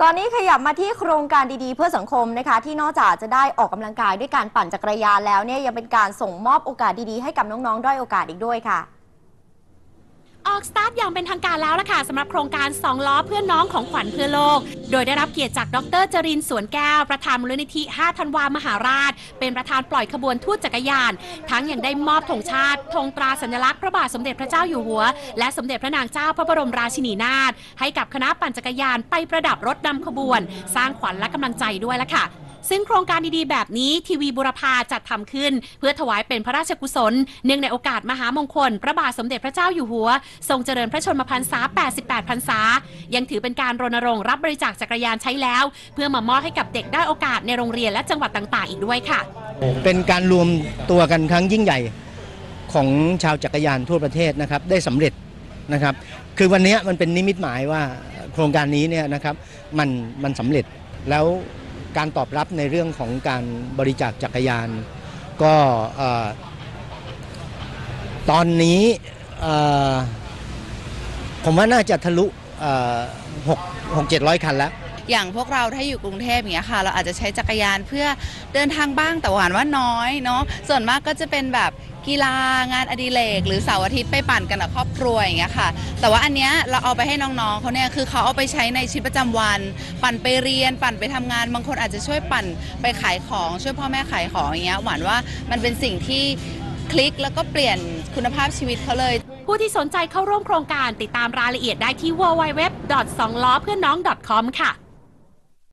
ตอนนี้ขยับมาที่โครงการดีๆ เพื่อสังคมนะคะที่นอกจากจะได้ออกกำลังกายด้วยการปั่นจักรยานแล้วเนี่ยยังเป็นการส่งมอบโอกาสดีๆให้กับน้องๆด้อยโอกาสอีกด้วยค่ะ ออกสตาร์ทอย่างเป็นทางการแล้วล่ะค่ะสำหรับโครงการ 2 ล้อเพื่อนน้องของขวัญเพื่อโลก โดยได้รับเกียรติจากดรจรินทร์สวนแก้ว ประธานมูลนิธิ 5 ธันวามหาราช เป็นประธานปล่อยขบวนทูตจักรยาน ทั้งยังได้มอบธงชาติธงตราสัญลักษณ์พระบาทสมเด็จพระเจ้าอยู่หัว และสมเด็จพระนางเจ้าพระบรมราชินีนาถให้กับคณะปั่นจักรยานไปประดับรถนำขบวน สร้างขวัญและกำลังใจด้วยล่ะค่ะ ซึ่งโครงการดีๆ แบบนี้ทีวีบุรพาจัดทำขึ้น เพื่อถวายเป็นพระราชกุศล เนื่องในโอกาสมหามงคล พระบาทสมเด็จพระเจ้าอยู่หัว ทรงเจริญพระชนมพรรษา 88 พรรษา ยังถือเป็นการรณรงค์รับบริจาคจักรยานใช้แล้ว เพื่อมามอบให้กับเด็กได้โอกาสในโรงเรียนและจังหวัดต่าง ๆ อีกด้วยค่ะ เป็นการรวมตัวกันครั้งยิ่งใหญ่ของชาวจักรยานทั่วประเทศนะครับได้สำเร็จนะครับคือวันนี้มันเป็นนิมิตหมายว่าโครงการนี้เนี่ยนะครับมันมันสำเร็จแล้ว การตอบรับในเรื่องของการบริจาคจักรยาน ก็ตอนนี้ผมว่าน่าจะทะลุหกหกเจ็ดร้อยคันแล้วอย่างพวกเราถ้าอยู่กรุงเทพอย่างเงี้ยค่ะ เราอาจจะใช้จักรยานเพื่อเดินทางบ้างแต่หวานว่าน้อยเนาะส่วนมากก็จะเป็นแบบ กีฬางานอดิเรกหรือเสาร์อาทิตย์ไปปั่นกันกับครอบครัวอย่างเงี้ยค่ะ แต่ว่าอันเนี้ยเราเอาไปให้น้องๆเขาเนี่ยคือเขาเอาไปใช้ในชีวิตประจำวัน ปั่นไปเรียน ปั่นไปทำงาน บางคนอาจจะช่วยปั่นไปขายของ ช่วยพ่อแม่ขายของอย่างเงี้ยหวานว่ามันเป็นสิ่งที่คลิกแล้วก็เปลี่ยนคุณภาพชีวิตเขาเลย ผู้ที่สนใจเข้าร่วมโครงการติดตามรายละเอียดได้ที่ www.2 ล้อเพื่อนน้อง .com ค่ะ